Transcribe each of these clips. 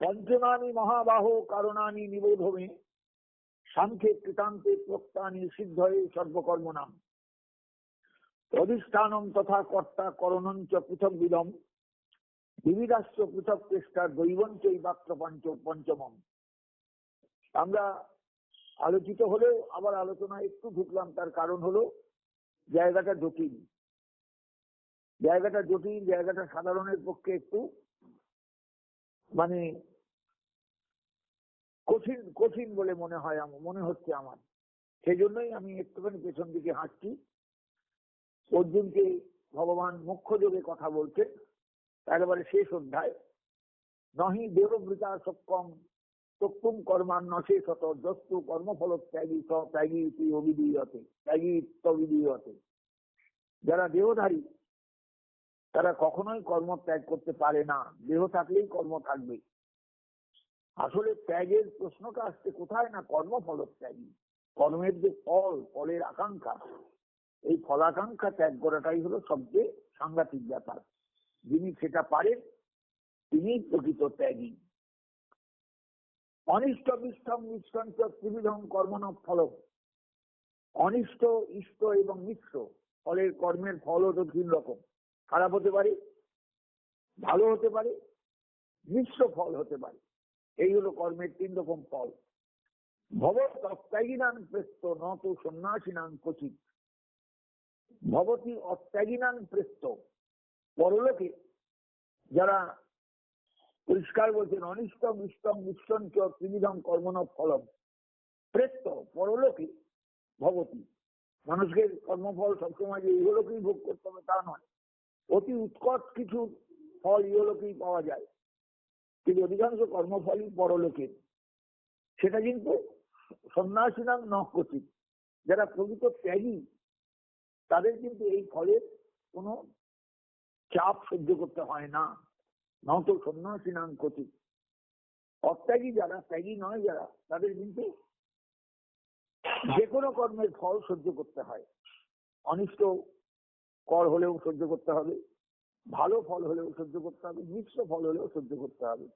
পঞ্চমানি মহাবাহ কারণানি নিবোধমে। সাংখ্যে কৃতান্তে প্রক্তানি সর্বকর্ম নাম অধিষ্ঠানম তথা কর্তা করণঞ্চ পৃথক বিদম বিবিধাস্য পৃথক চেষ্টা দৈবঞ্চ এই মাত্র পঞ্চ পঞ্চমম। আমরা আলোচিত হলেও আবার আলোচনা একটু ঢুকলাম, তার কারণ হলো জায়গাটা জটিল। জায়গাটা জটিল, জায়গাটা সাধারণের পক্ষে একটু মানে কঠিন কঠিন বলে মনে হয় আমার, মনে হচ্ছে আমার। সেই জন্যই আমি একটুখানি পেছন দিকে হাঁটছি। অর্জুনকে ভগবান মুখ্য যোগে কথা বলছে। একেবারে শেষ অধ্যায়। নহি দেববৃতা সক্ষম তক্তুম কর্মান্ন শেষ হত যস্তু কর্মফল ত্যাগী ত্যাগী ইতি অবিধীয়তে ত্যাগী ইত্যবিধীয়তে যারা দেহধারী তারা কখনোই কর্ম ত্যাগ করতে পারে না। দেহ থাকলেই কর্ম থাকবে। আসলে ত্যাগের প্রশ্নটা আসছে কোথায় না কর্মফল ত্যাগী কর্মের যে ফল, ফলের আকাঙ্ক্ষা, এই ফলাকাঙ্ক্ষা ত্যাগ করাটাই হলো সবচেয়ে সাংঘাতিক ব্যাপার। যিনি সেটা পারেন তিনি প্রকৃত ত্যাগী। অনিষ্ট বিষ্টম মিশ্রঞ্চ ত্রিবিধম কর্মণ ফল অনিষ্ট, ইষ্ট এবং মিশ্র, ফলের কর্মের ফল হতো তিন রকম। খারাপ হতে পারে, ভালো হতে পারে, মিশ্র ফল হতে পারে। এই হলো কর্মের তিন রকম ফল। ভবত অত্যাগিনাং প্রেস্ত নত সন্ন্যাসিনাং কচিত ভবতী অত্যাগিনাং প্রেস্ত পরলোকে যারা পরিষ্কার বলছেন অনিষ্টম ইষ্টম মিশ্রঞ্চ ত্রিবিধম কর্মণ ফলম। প্রেস্ত পরলোকে ভবতী। মানুষকে কর্মফল সবসময় যে ইহলোকেই ভোগ করতে হবে তা নয়। অতি উৎকট কিছু ফল ইহলোকেই পাওয়া যায়। কিন্তু অধিকাংশ কর্মফলই পরলোকের। সেটা কিন্তু সন্ন্যাসী নাম নকচিত যারা প্রকৃত ত্যাগী, তাদের কিন্তু এই ফলের কোনো চাপ সহ্য করতে হয় না। নত সন্ন্যাসী নাম কচিত অত্যাগী যারা, ত্যাগী নয় যারা, তাদের কিন্তু যে কোনো কর্মের ফল সহ্য করতে হয়। অনিষ্ট কর হলেও সহ্য করতে হবে, ভালো ফল হলেও সহ্য করতে হবে, মিশ্র ফল হলেও সহ্য করতে হবে।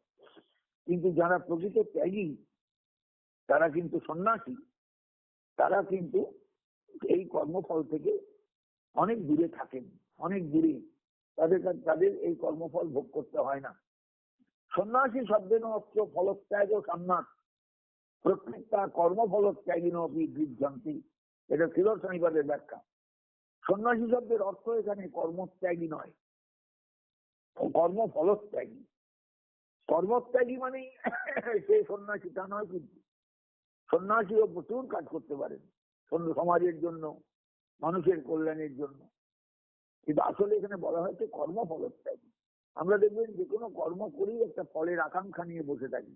কিন্তু যারা প্রকৃত ত্যাগী, তারা কিন্তু সন্ন্যাসী, তারা কিন্তু এই কর্মফল থেকে অনেক দূরে থাকেন, অনেক দূরে। তাদের তাদের এই কর্মফল ভোগ করতে হয় না। সন্ন্যাসী শব্দের অস্ত্র ফলত্যাগ ও সান্নাস প্রত্যেকটা কর্মফল ত্যাগীন বিভ্রান্তি এটা ছিল শনিবারের ব্যাখ্যা। সন্ন্যাসী শব্দের অর্থ এখানে কর্মত্যাগী নয়। কর্মফলত্যাগী। কর্মত্যাগী মানেই সে সন্ন্যাসী, তা নয় কিন্তু। সন্ন্যাসীও প্রচুর কাজ করতে পারেন সমাজের জন্য, মানুষের কল্যাণের জন্য। কিন্তু আসলে এখানে বলা হয়েছে কর্মফলত্যাগী। আমরা দেখবেন যে কোনো কর্ম করেই একটা ফলের আকাঙ্ক্ষা নিয়ে বসে থাকি।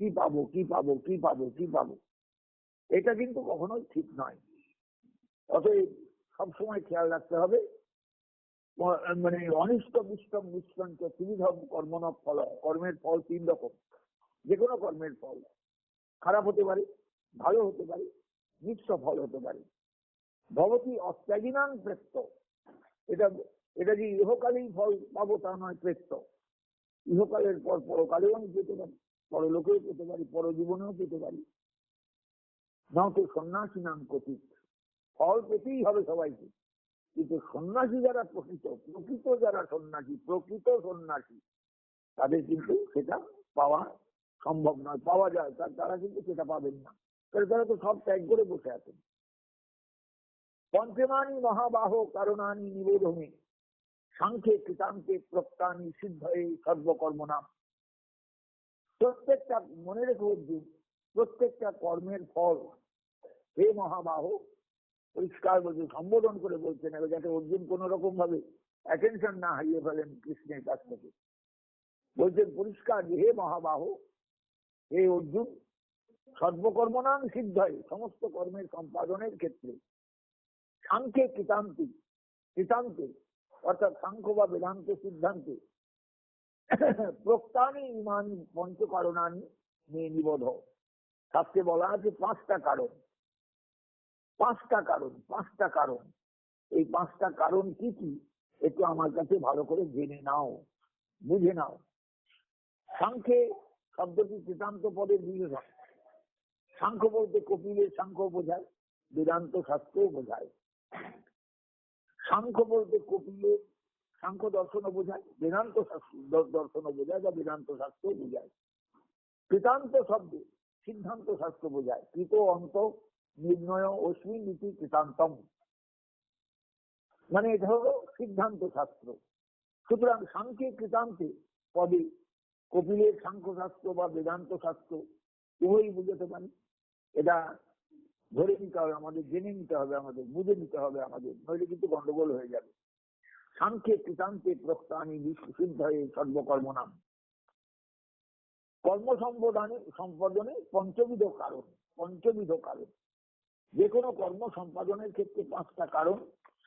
কি পাবো কি পাবো কি পাবো কি পাবো? এটা কিন্তু কখনোই ঠিক নয়। অতএব সবসময় খেয়াল রাখতে হবে। মানে অনিষ্ট বিষ্টম মিশ্রণকে ত্রিধম কর্মন ফল, কর্মের ফল তিন রকম। যে কোনো কর্মের ফল। খারাপ হতে পারে, ভালো হতে পারে মিশ্র ফল হতে পারে। ভবতী অত্যাগিনাং প্রেত্য। এটা এটা যে ইহকালেই ফল পাবো তা নয়, প্রেত্য। ইহকালের পর পরকালেও আমি পেতে পারি, পরলোকেও পেতে পারি, পরজীবনেও পেতে পারি। না তো সন্ন্যাসী নাম কথিত। ফল পেতেই হবে সবাইকে। কিন্তু সন্ন্যাসী যারা প্রকৃত প্রকৃত যারা সন্ন্যাসী, প্রকৃত সন্ন্যাসী, তাদের কিন্তু সেটা পাওয়া সম্ভব নয়, পাওয়া যায়। তারা কিন্তু সেটা পাবেন না। তারা তো সব ত্যাগ করে বসে আছেন। পঞ্চমানি মহাবাহ কারণানি নিবোধনে সাংখ্যে কৃতান্তে প্রক্তানি সিদ্ধয়ে সর্বকর্ম নাম প্রত্যেকটা মনে রেখে প্রত্যেকটা কর্মের ফল হে মহাবাহ পরিষ্কার বলছে সম্বোধন করে বলছেন যাতে অর্জুন কোন রকম ভাবে অ্যাটেনশন না হারিয়ে ফেলেন কৃষ্ণের কাছ থেকে। বলছেন, পরিষ্কার যে হে মহাবাহ, হে অর্জুন সর্বকর্মনাম সিদ্ধ হয় সমস্ত কর্মের সম্পাদনের ক্ষেত্রে। সাংখ্যে কৃতান্তি, কৃতান্তে, অর্থাৎ সাংখ্য বা বেদান্ত সিদ্ধান্তে, প্রক্তানি ইমানি পঞ্চকারণানি নিয়ে নিবোধ। শাস্ত্রে বলা আছে পাঁচটা কারণ। পাঁচটা কারণ পাঁচটা কারণ। এই পাঁচটা কারণ কি কি? একটু আমার কাছে ভালো করে জেনে নাও, বুঝে নাও। সাংখ্যে শব্দটি কৃতান্ত পদের বিশেষণ সাংখ্য বলতে কপিলের সাংখ্য বোঝায়, বেদান্ত শাস্ত্রও বোঝায়। সাংখ্য বলতে কপিলের সাংখ্য দর্শনও বোঝায়, বেদান্ত দর্শনও বোঝায় বা বেদান্ত শাস্ত্রও বোঝায়। কৃতান্ত শব্দে সিদ্ধান্ত শাস্ত্র বোঝায়। কৃত অন্ত নির্ণয় অশ্বিন নীতি কৃতান্তম। মানে এটা হলো সিদ্ধান্ত শাস্ত্র সুতরাং সাংখ্যে কৃতান্তে পদে কপিলের সাংখ্য শাস্ত্র বা বেদান্ত শাস্ত্র উভয়ই বুঝতে পারি। এটা ধরে নিতে হবে, আমাদের জেনে নিতে হবে, আমাদের বুঝে নিতে হবে, আমাদের নইলে কিন্তু গন্ডগোল হয়ে যাবে। সাংখ্যে কৃতান্তে প্রস্তানি বিশুদ্ধ হয়ে সর্বকর্ম নাম কর্ম সম্পাদনে সম্পাদনে পঞ্চবিধ কারণ পঞ্চবিধ কারণ। যে কোনো কর্ম সম্পাদনের ক্ষেত্রে পাঁচটা কারণ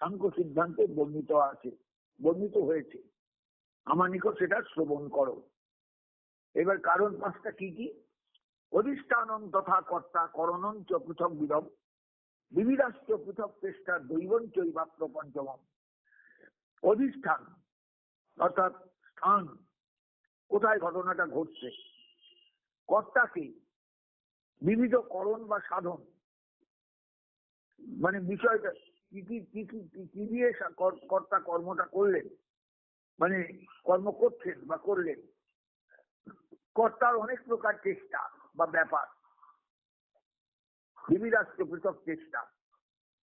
সাংখ্য সিদ্ধান্তে বর্ণিত আছে, বর্ণিত হয়েছে। আমার নিকট সেটা শ্রবণ করো। এবার কারণ পাঁচটা কি কি? অধিষ্ঠানম তথা কর্তা করণম চ পৃথক বিধম বিবিধাশ্চ পৃথক চেষ্টা দৈবন চৈবাত্র পঞ্চম অধিষ্ঠান অর্থাৎ স্থান, কোথায় ঘটনাটা ঘটছে? কর্তাকে বিবিধ করণ বা সাধন মানে বিষয়টা, কি কি কি কি, কি- দিয়ে কর্তা কর্মটা করলেন? মানে কর্ম করছেন বা করলেন? কর্তার অনেক প্রকার চেষ্টা বা ব্যাপার। বিবিধাস্ত্র পৃথক চেষ্টা।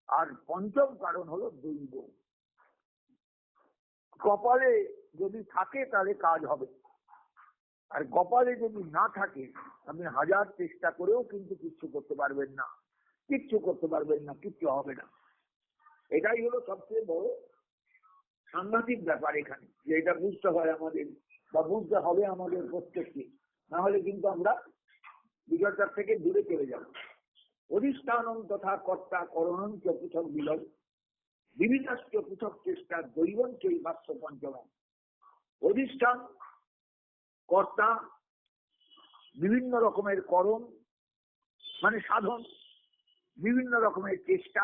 আর পঞ্চম কারণ হলো দৈব। কপালে যদি থাকে তাহলে কাজ হবে। আর কপালে যদি না থাকে, আপনি হাজার চেষ্টা করেও কিন্তু কিছু করতে পারবেন না। কিচ্ছু করতে পারবেন না, কিচ্ছু হবে না। এটাই হলো সবচেয়ে বড় সাংঘাতিক ব্যাপার এখানে, যে এটা বুঝতে হয় আমাদের, বা বুঝতে হবে আমাদের প্রত্যেককে। না হলে কিন্তু আমরা বিজয়টার থেকে দূরে চলে যাব। অধিষ্ঠানম তথা কর্তা করণম চ পৃথক বিলব বিভিন্নাশ্চ পৃথক চেষ্টা দৈবন চৈ বাস্য পঞ্চম। অধিষ্ঠান, কর্তা, বিভিন্ন রকমের করণ মানে সাধন বিভিন্ন রকমের চেষ্টা,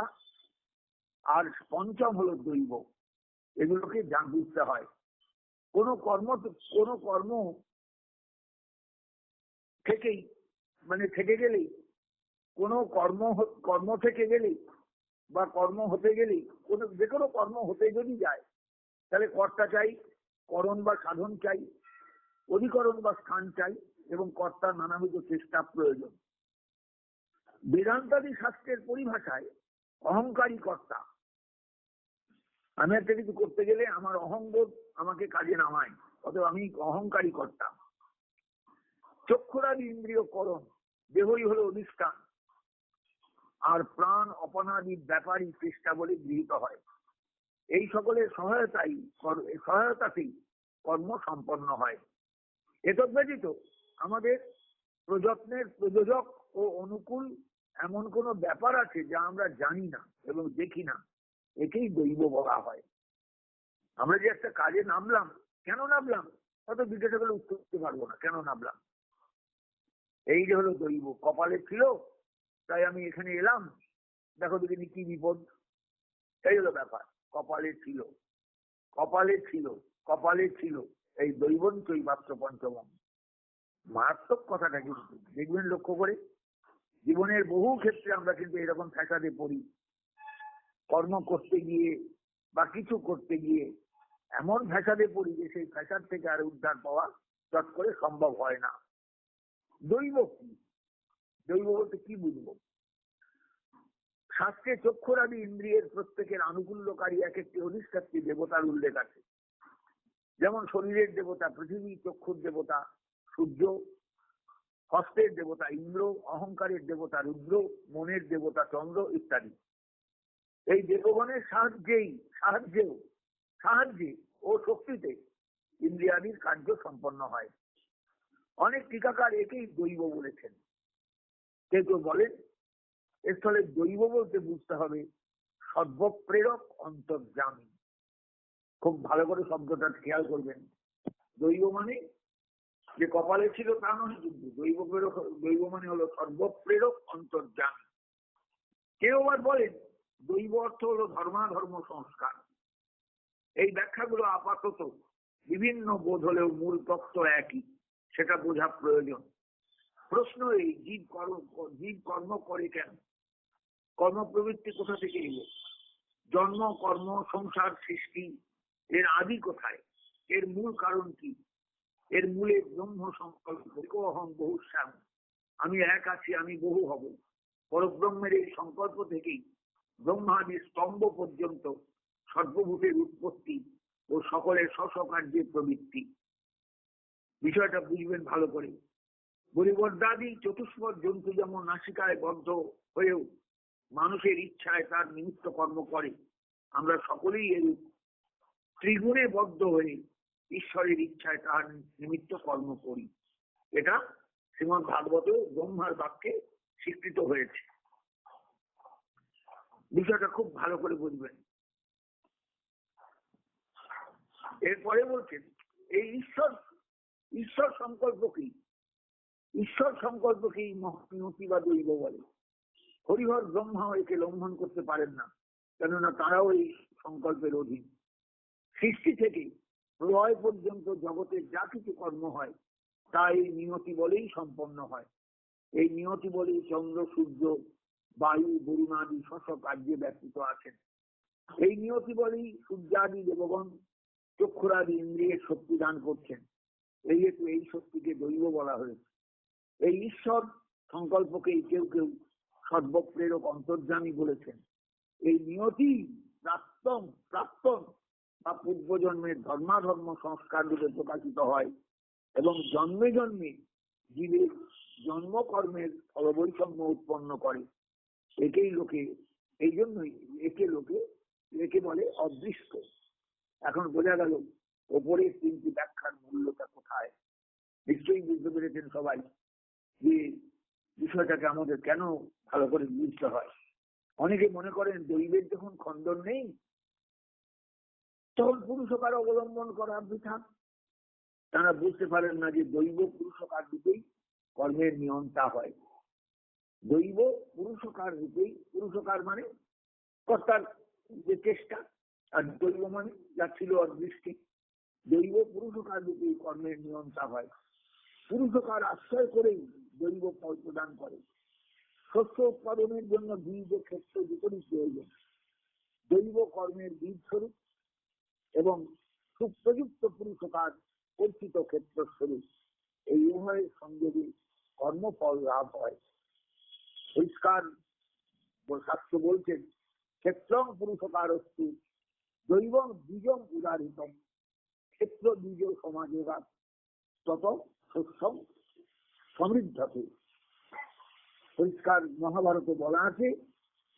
আর পঞ্চম হলো দৈব। এগুলোকে জান বুঝতে হয়। কোন কর্ম কোন কর্ম থেকেই মানে থেকে গেলেই, কোন কর্ম কর্ম থেকে গেলেই, বা কর্ম হতে গেলেই, কোন, যে কোনো কর্ম হতে যদি যায়, তাহলে কর্তা চাই, করণ বা সাধন চাই, অধিকরণ বা স্থান চাই, এবং কর্তার নানাবিধ চেষ্টা প্রয়োজন। বেদান্তাদি শাস্ত্রের পরিভাষায় অহংকারী কর্তা। আমি একটা কিছু করতে গেলে আমার অহংবোধ আমাকে কাজে নামায়, অতএব আমি অহংকারী কর্তা। চক্ষুরাদি ইন্দ্রিয় করণ, দেহই হলো অধিষ্ঠান আর প্রাণ অপনাদি ব্যাপারী চেষ্টা বলে গৃহীত হয়। এই সকলের সহায়তাই সহায়তাতেই কর্ম সম্পন্ন হয়। এতদ ব্যতীত আমাদের প্রযত্নের প্রযোজক ও অনুকূল এমন কোন ব্যাপার আছে যা আমরা জানি না এবং দেখি না। একেই দৈব বলা হয়। আমরা যে একটা কাজে নামলাম, কেন নামলাম? হয়তো জিজ্ঞাসা করলে উত্তর দিতে পারব না, কেন নামলাম? এই যে হলো দৈব, কপালে ছিল, তাই আমি এখানে এলাম। দেখো দেখিনি কি বিপদ। এই হলো ব্যাপার, কপালে ছিল। কপালে ছিল কপালে ছিল। এই দৈবন চৈমাত্র পঞ্চম। মারাত্মক কথাটা কিন্তু, দেখবেন লক্ষ্য করে। জীবনের বহু ক্ষেত্রে আমরা কিন্তু এরকম ফ্যাসাদে পড়ি। কর্ম করতে গিয়ে বা কিছু করতে গিয়ে এমন ফ্যাসাদে পড়ি যে সেই ফ্যাসাদ থেকে আর উদ্ধার পাওয়া চট করে সম্ভব হয় না। দৈব কি? দৈব বলতে কি বুঝব? শাস্ত্রে চক্ষুরাদি ইন্দ্রিয়ের প্রত্যেকের আনুকূল্যকারী এক একটি অধিষ্ঠাত্রী দেবতার উল্লেখ আছে। যেমন শরীরের দেবতা পৃথিবী চক্ষুর দেবতা, সূর্য হস্তের দেবতা ইন্দ্র, অহংকারের দেবতা রুদ্র, মনের দেবতা চন্দ্র ইত্যাদি। এই দেবগণের সাহায্যেই, সাহায্যেও, সাহায্যে ও শক্তিতে ইন্দ্রিয়াদির কার্য সম্পন্ন হয়। অনেক টিকাকার একেই দৈব বলেছেন। কেউ কেউ বলেন ফলে দৈব বলতে বুঝতে হবে সর্বপ্রেরক অন্তর্জামী। খুব ভালো করে শব্দটা খেয়াল করবেন। দৈব মানে যে কপালে ছিল তা নয়, কিন্তু দৈব প্রেরক, দৈব মানে হলো সর্বপ্রেরক অন্তর্জামী কেউ আবার বলেন, দৈব অর্থ হলো ধর্মাধর্ম সংস্কার। এই ব্যাখ্যাগুলো আপাতত বিভিন্ন বোধ হলেও মূল তত্ত্ব একই, সেটা বোঝা প্রয়োজন। প্রশ্ন এই, জীব কর্ম জীব কর্ম করে কেন? কর্ম প্রবৃত্তি কোথা থেকে এলো? জন্ম, কর্ম, সংসার, সৃষ্টি, এর আদি কোথায়? এর মূল কারণ কি? এর মূলে ব্রহ্ম সংকল্প অহং বহু শ্যাম। আমি এক আছি, আমি বহু হব। পরব্রহ্মের এই সংকল্প থেকেই ব্রহ্মাদি স্তম্ভ পর্যন্ত সর্বভূতের উৎপত্তি ও সকলের স্ব প্রবৃত্তি। বিষয়টা বুঝবেন ভালো করে। বলিবর্দাদি চতুষ্পদ জন্তু যেমন নাসিকায় বদ্ধ হয়েও মানুষের ইচ্ছায় তার নিমিত্ত কর্ম করে, আমরা সকলেই এরূপ ত্রিগুণে বদ্ধ হয়ে ঈশ্বরের ইচ্ছায় তার নিমিত্ত কর্ম করি। এটা শ্রীমদ ভাগবত ব্রহ্মার বাক্যে স্বীকৃত হয়েছে। বিষয়টা খুব ভালো করে বুঝবেন। এরপরে বলছেন, এই ঈশ্বর ঈশ্বর সংকল্প কি? ঈশ্বর সংকল্প কি মহানতি বা দৈব বলে। হরিহর ব্রহ্মা একে লঙ্ঘন করতে পারেন না, কেননা তারাও এই সংকল্পের অধীন। সৃষ্টি থেকে প্রলয় পর্যন্ত জগতের যা কিছু কর্ম হয় তা এই নিয়তি বলেই সম্পন্ন হয়। এই নিয়তি বলেই চন্দ্র, সূর্য, বায়ু বরুণাদি শশ কার্যে ব্যতীত আছেন। এই নিয়তি বলেই সূর্যাদি দেবগণ চক্ষুরাদি ইন্দ্রিয়ের শক্তি দান করছেন। এই হেতু এই শক্তিকে দৈব বলা হয়েছে। এই ঈশ্বর সংকল্পকেই কেউ কেউ সর্বপ্রেরক অন্তর্জামী বলেছেন। এই নিয়তি প্রাক্তন প্রাক্তন বা পূর্বজন্মের ধর্মাধর্ম সংস্কার রূপে প্রকাশিত হয় এবং জন্মে জন্মে জীবের জন্মকর্মের ফলবৈষম্য উৎপন্ন করে। একেই লোকে, এই জন্যই একে লোকে, একে বলে অদৃষ্ট। এখন বোঝা গেল, ওপরের তিনটি ব্যাখ্যার মূল্যটা কোথায়? নিশ্চয়ই বুঝতে পেরেছেন সবাই যে বিষয়টাকে আমাদের কেন ভালো করে বুঝতে হয়। অনেকে মনে করেন দৈবের যখন খণ্ডন নেই তখন পুরুষকার অবলম্বন করা বৃথা তারা বুঝতে পারেন না যে দৈব পুরুষকার রূপেই কর্মের নিয়ন্তা হয়। দৈব পুরুষকার রূপেই পুরুষকার মানে কর্তার যে চেষ্টা, আর দৈব মানে যা ছিল অদৃষ্টি দৈব পুরুষকার রূপেই কর্মের নিয়ন্তা হয়। পুরুষকার আশ্রয় করেই দৈব ফল প্রদান করে। শস্য উৎপাদনের জন্য বীজ ও ক্ষেত্র দুটোরই প্রয়োজন। দৈব কর্মের বীজ স্বরূপ এবং সুপ্রযুক্ত পুরুষকার পরিচিত ক্ষেত্র স্বরূপ এই উভয়ের সংযোগে কর্মফল লাভ হয়, পরিষ্কার শাস্ত্র বলছেন, ক্ষেত্রং পুরুষকার অস্তু দৈব বীজম উদাহরিতম ক্ষেত্র বীজ সমাজেরা তত শস্যম সমৃদ্ধতে। পরিষ্কার মহাভারতে বলা আছে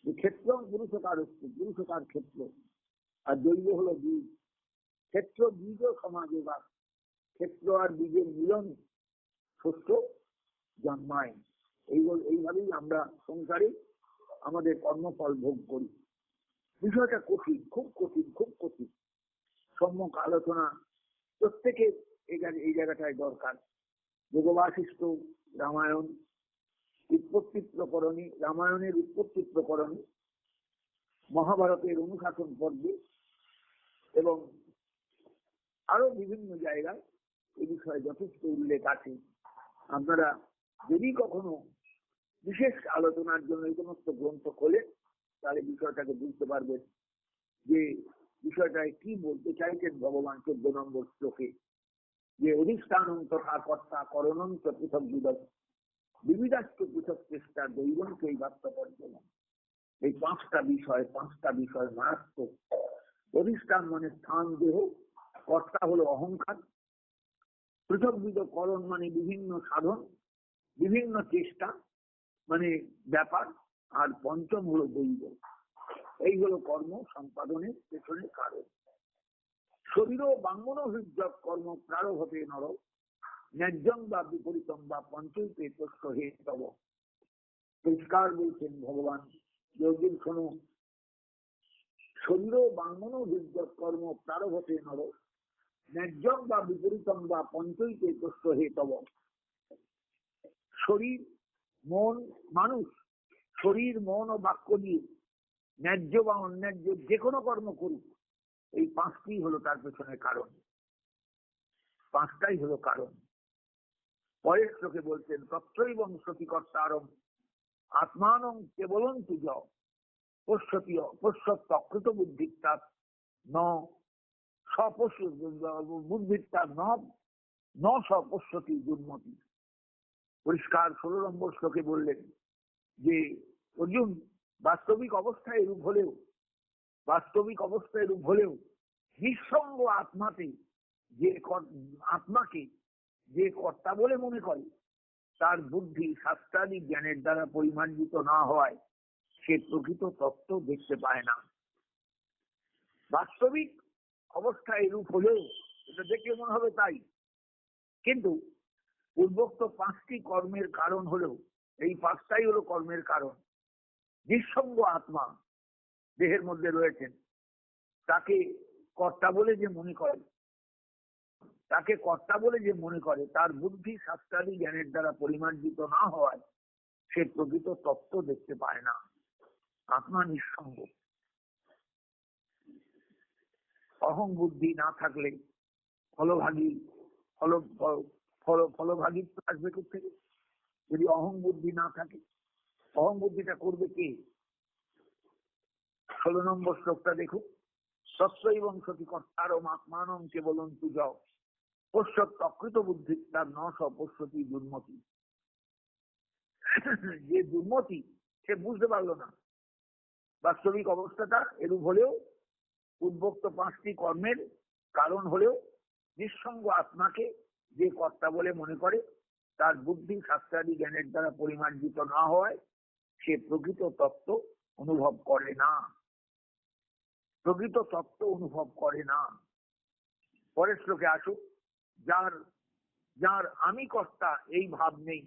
যে ক্ষেত্র পুরুষকার পুরুষকার ক্ষেত্র আর দৈব হলো বীজ ক্ষেত্র বীজ সমাজে বা ক্ষেত্র আর বীজের মিলন শস্য জন্মায় এই এইভাবেই আমরা সংসারে আমাদের কর্মফল ভোগ করি। বিষয়টা কঠিন, খুব কঠিন খুব কঠিন। সম্যক আলোচনা প্রত্যেকের এই জায়গাটায় দরকার। যোগবাসিষ্ঠ রামায়ণ উৎপত্তি প্রকরণী রামায়ণের উৎপত্তি প্রকরণী মহাভারতের অনুশাসন পর্বে এবং আরও বিভিন্ন জায়গায় এ বিষয়ে যথেষ্ট উল্লেখ আছে। আপনারা যদি কখনো বিশেষ আলোচনার জন্য এই সমস্ত গ্রন্থ খোলেন, তাহলে বিষয়টাকে বুঝতে পারবেন যে বিষয়টায় কি বলতে চাইছেন ভগবান চোদ্দ নম্বর শ্লোকে। যে অধিষ্ঠানম তথা কর্তা করণন্ত পৃথক বিদক বিবিধাস্ত পৃথক চেষ্টা দৈবনকে এই বার্তা পর্যন্ত এই পাঁচটা বিষয় পাঁচটা বিষয় মারাত্মক। অধিষ্ঠান মানে স্থান দেহ কর্তা হলো অহংকার পৃথক বিধ মানে বিভিন্ন সাধন, বিভিন্ন চেষ্টা মানে ব্যাপার, আর পঞ্চম হলো দৈব। এই হলো কর্ম সম্পাদনের পেছনে কারণ। শরীর বাঙ্গন হৃদয় কর্ম প্রারভতে নর ন্যায্যম বা বিপরীতম বা পঞ্চৈতে তস্য তব। পরিষ্কার বলছেন ভগবান যোগিন শোনো শরীর বাঙ্গন হৃদয় কর্ম প্রারভতে নর ন্যায্যম বা বিপরীতম বা পঞ্চৈতে তস্য হে তব। শরীর, মন, মানুষ, শরীর, মন ও বাক্য দিয়ে ন্যায্য বা অন্যায্য যে কোনো কর্ম করুক, এই পাঁচটি হলো তার পেছনে কারণ। পাঁচটাই হলো কারণ। পরের শ্লোকে বলছেন তত্রৈবং সতিকর্তারম আত্মানং কেবলং তুজ পশ্যতি পশ্যত্যকৃত বুদ্ধিত্তার ন বুদ্ধিত্তার ন দুর্মতি পরিষ্কার ষোলো নম্বর শ্লোকে বললেন যে, অর্জুন, বাস্তবিক অবস্থায় এরূপ হলেও, বাস্তবিক অবস্থায় এরূপ হলেও নিঃসঙ্গ আত্মাতে যে আত্মাকে যে কর্তা বলে মনে করে, তার বুদ্ধি শাস্ত্রাদি জ্ঞানের দ্বারা পরিমার্জিত না হওয়ায় সে প্রকৃত তত্ত্ব দেখতে পায় না। বাস্তবিক অবস্থা এরূপ হলেও এটা দেখলে মনে হবে তাই। কিন্তু পূর্বোক্ত পাঁচটি কর্মের কারণ হলেও, এই পাঁচটাই হলো কর্মের কারণ। নিঃসঙ্গ আত্মা দেহের মধ্যে রয়েছেন। তাকে কর্তা বলে যে মনে করে, তাকে কর্তা বলে যে মনে করে, তার বুদ্ধি শাস্ত্রাদি জ্ঞানের দ্বারা পরিমার্জিত না হওয়ায় সে প্রকৃত তত্ত্ব দেখতে পায় না। আত্মা নিঃসঙ্গ। অহং বুদ্ধি না থাকলে ফলভাগী, ফল, ফল- ফল ফলভাগিত্ব আসবে থেকে যদি অহং বুদ্ধি না থাকে, অহং বুদ্ধিটা করবে কে? ষোলো নম্বর শ্লোকটা দেখুন। সত্য এবং সতী কর্তারম আত্মানম কেবলম তুজ পশ্চৎ অকৃত বুদ্ধি, তার ন সপশ্যতি দুর্মতি। যে দুর্মতি, সে বুঝতে পারল না। বাস্তবিক অবস্থাটা এরূপ হলেও উদ্ভক্ত পাঁচটি কর্মের কারণ হলেও নিঃসঙ্গ আত্মাকে যে কর্তা বলে মনে করে, তার বুদ্ধি শাস্ত্রাদি জ্ঞানের দ্বারা পরিমার্জিত না হওয়ায় সে প্রকৃত তত্ত্ব অনুভব করে না। প্রকৃত তত্ত্ব অনুভব করে না। পরের শ্লোকে আসুক, যার যার আমি কর্তা এই ভাব নেই,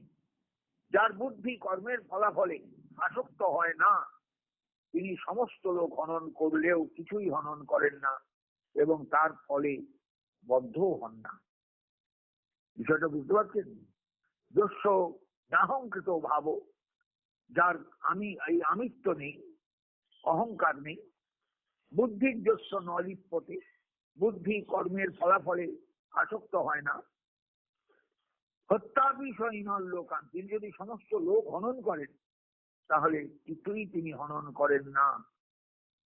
যার বুদ্ধি কর্মের ফলাফলে আসক্ত হয় না। তিনি সমস্ত লোক হনন করলেও কিছুই হনন করেন না এবং তার ফলে বদ্ধও হন না। বিষয়টা বুঝতে পারছেন? দস্য নাহংকৃত ভাব, যার আমি, এই আমিত্ব নেই, অহংকার নেই। বুদ্ধির যস্য নলিপ্যতে বুদ্ধি কর্মের ফলাফলে আসক্ত হয় না। হত্যা বিষয় লোকান তিনি যদি সমস্ত লোক হনন করেন তাহলে কিছুই তিনি হনন করেন না।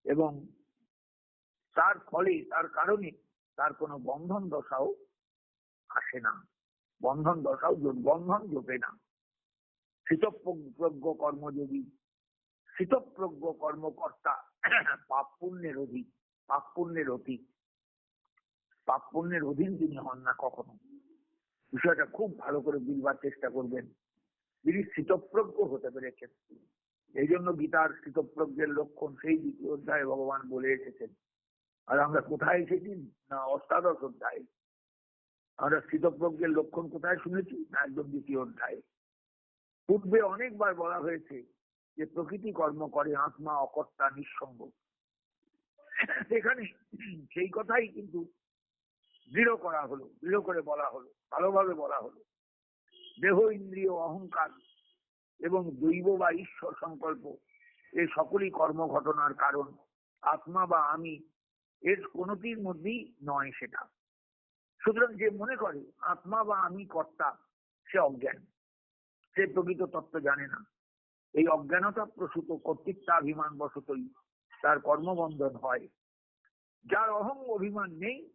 এবং তার ফলে, তার কারণে তার কোনো বন্ধন দশাও আসে না। বন্ধন দশাও বন্ধন জোটে না। শীতপ্রজ্ঞ কর্মযোগী, শীতপ্রজ্ঞ কর্মকর্তা, পাপ পুণ্যের অধিক পাপ পুণ্যের অধিক পাপ পুণ্যের অধীন তিনি হন না কখনো। বিষয়টা খুব ভালো করে বুঝবার চেষ্টা করবেন। তিনি শীতপ্রজ্ঞ হতে পেরেছেন। এই জন্য গীতার শীতপ্রজ্ঞের লক্ষণ সেই দ্বিতীয় অধ্যায়ে ভগবান বলে এসেছেন। আর আমরা কোথায় এসেছি না অষ্টাদশ অধ্যায়। আমরা শীতপ্রজ্ঞের লক্ষণ কোথায় শুনেছি? না একদম দ্বিতীয় অধ্যায়ে। পূর্বে অনেকবার বলা হয়েছে যে প্রকৃতি কর্ম করে, আত্মা অকর্তা, নিঃসঙ্গ। সেখানে সেই কথাই কিন্তু দৃঢ় করা হলো, দৃঢ় করে বলা হলো, ভালোভাবে বলা হলো। দেহ ইন্দ্রিয় অহংকার এবং দৈব বা ঈশ্বর সংকল্প এই সকলই কর্ম ঘটনার কারণ। আত্মা বা আমি, এর কোনটির মধ্যেই নয় সেটা। সুতরাং যে মনে করে, আত্মা বা আমি কর্তা, সে অজ্ঞান। সে প্রকৃত তত্ত্ব জানে না। এই অজ্ঞানতা প্রসূত কর্তৃত্বাভিমান বশতই তার কর্মবন্ধন হয়। যার অহং অভিমান নেই,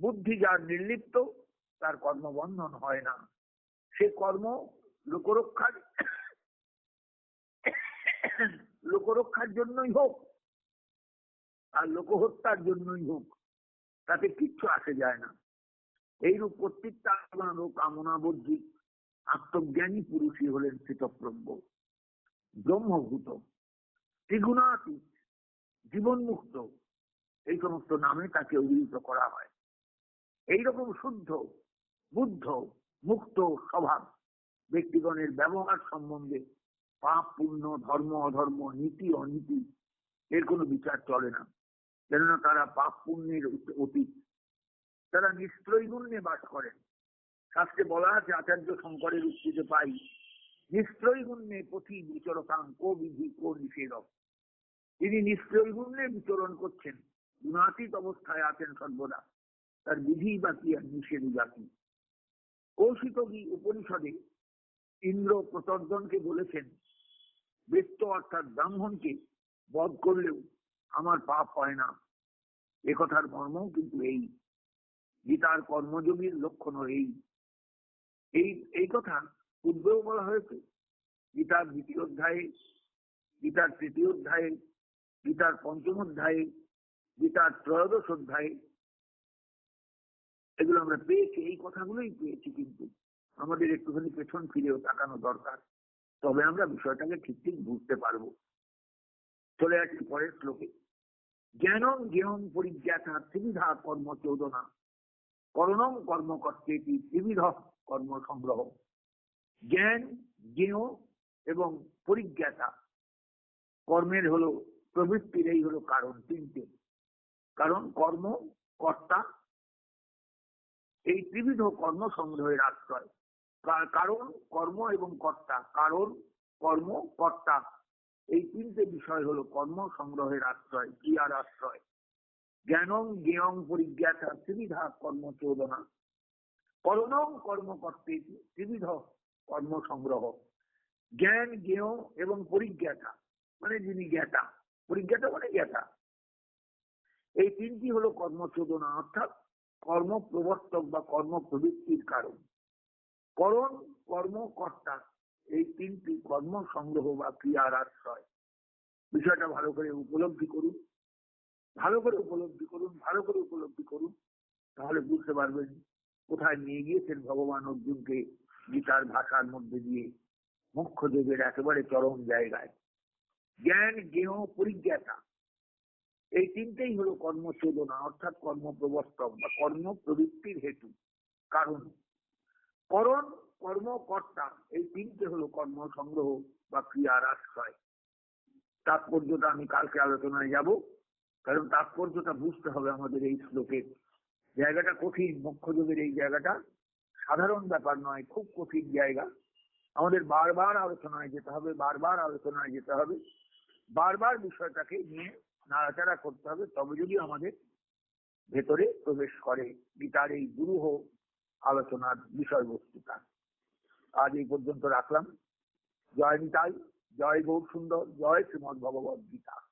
বুদ্ধি যার নির্লিপ্ত, তার কর্মবন্ধন হয় না। সে কর্ম লোকরক্ষার লোকরক্ষার জন্যই হোক আর লোকহত্যার জন্যই হোক, তাতে কিচ্ছু আসে যায় না। এইরূপ কর্তৃত্ব কামনা বুদ্ধি আত্মজ্ঞানী পুরুষই হলেন স্থিতপ্রজ্ঞ ব্রহ্মভূত ত্রিগুণাতীত জীবনমুক্ত, এই সমস্ত নামে তাকে অভিহিত করা হয়। এইরকম শুদ্ধ, বুদ্ধ মুক্ত স্বভাব, ব্যক্তিগণের ব্যবহার সম্বন্ধে পাপ পুণ্য ধর্ম অধর্ম, নীতি অনীতি, এর কোনো বিচার চলে না। কেননা তারা পাপ পুণ্যের অতীত। তারা নিশ্চয় গুণ্যে বাস করেন। শাস্ত্রে বলা আছে, আচার্য শঙ্করের উক্তিতে পাই নিশ্চয় গুণ্যে পথি বিচরতাং কো বিধি কো নিষেধক। তিনি নিশ্চয় গুণ্যে বিচরণ করছেন, গুণাতীত অবস্থায় আছেন সর্বদা। তার বিধি বা কি আর নিষেধ জাতি। কৌশিকী উপনিষদে ইন্দ্র প্রচর্দনকে বলেছেন, বৃত্ত অর্থাৎ ব্রাহ্মণকে বধ করলেও আমার পাপ হয় না। এ কথার মর্মও কিন্তু এই। গীতার কর্মযোগীর লক্ষণ এই। এই এই কথা পূর্বেও বলা হয়েছে। গীতার দ্বিতীয় অধ্যায়ে, গীতার তৃতীয় অধ্যায়ে, গীতার পঞ্চম অধ্যায়ে, গীতার ত্রয়োদশ অধ্যায়ে এগুলো আমরা পেয়েছি, এই কথাগুলোই পেয়েছি কিন্তু। আমাদের একটুখানি পেছন ফিরেও তাকানো দরকার। তবে আমরা বিষয়টাকে ঠিক ঠিক বুঝতে পারব। চলে যাচ্ছি পরের শ্লোকে। জ্ঞানম জ্ঞেয়ম পরিজ্ঞাতা ত্রিবিধা কর্ম চৌদনা। করণম কর্ম করতে ত্রিবিধ কর্ম সংগ্রহ। জ্ঞান জ্ঞেয় এবং পরিজ্ঞাতা কর্মের হলো প্রবৃত্তির, এই হলো কারণ তিনটে। কারণ কর্ম, কর্তা এই ত্রিবিধ কর্ম সংগ্রহের আশ্রয় কারণ, কর্ম এবং কর্তা। কারণ, কর্ম, কর্তা। এই তিনটে বিষয় হলো কর্ম সংগ্রহের আশ্রয় ক্রিয়ার আশ্রয়। জ্ঞানং জ্ঞেয়ং পরিজ্ঞাতা ত্রিবিধা কর্ম চোদনা করণং কর্ম করতে ত্রিবিধ কর্ম সংগ্রহ জ্ঞান, জ্ঞেয় এবং পরিজ্ঞাতা। মানে যিনি জ্ঞাতা। পরিজ্ঞাতা মানে জ্ঞাতা। এই তিনটি হলো কর্মচোদনা, অর্থাৎ কর্ম প্রবর্তক বা কর্ম প্রবৃত্তির কারণ। করণ কর্মকর্তা, এই তিনটি কর্ম সংগ্রহ বা ক্রিয়ার আশ্রয়। বিষয়টা ভালো করে উপলব্ধি করুন। ভালো করে উপলব্ধি করুন, ভালো করে উপলব্ধি করুন, তাহলে বুঝতে পারবেন কোথায় নিয়ে গিয়েছেন ভগবান অর্জুনকে গীতার ভাষার মধ্যে দিয়ে। মুখ্য দেবের একেবারে চরম জায়গায়। জ্ঞান, জ্ঞেয়, পরিজ্ঞাতা। এই তিনটেই হলো কর্মচোদনা অর্থাৎ কর্ম প্রবর্তক বা কর্ম প্রবৃত্তির হেতু। কারণ করণ, কর্মকর্তা, এই তিনটে হলো কর্ম সংগ্রহ বা ক্রিয়ার আশ্রয়। তাৎপর্যটা আমি কালকে আলোচনায় যাব, কারণ তাৎপর্যটা বুঝতে হবে আমাদের এই শ্লোকের জায়গাটা কঠিন, মুখ্যযোগের এই জায়গাটা সাধারণ ব্যাপার নয়, খুব কঠিন জায়গা। আমাদের বারবার আলোচনায় যেতে হবে, বারবার আলোচনায় যেতে হবে, বারবার বিষয়টাকে নিয়ে নাড়াচাড়া করতে হবে, তবে যদি আমাদের ভেতরে প্রবেশ করে গীতার এই দুরূহ আলোচনার বিষয়বস্তুটা। আজ এই পর্যন্ত রাখলাম। জয় নিতাই, জয় গৌর সুন্দর জয় শ্রীমদ ভগবত গীতা।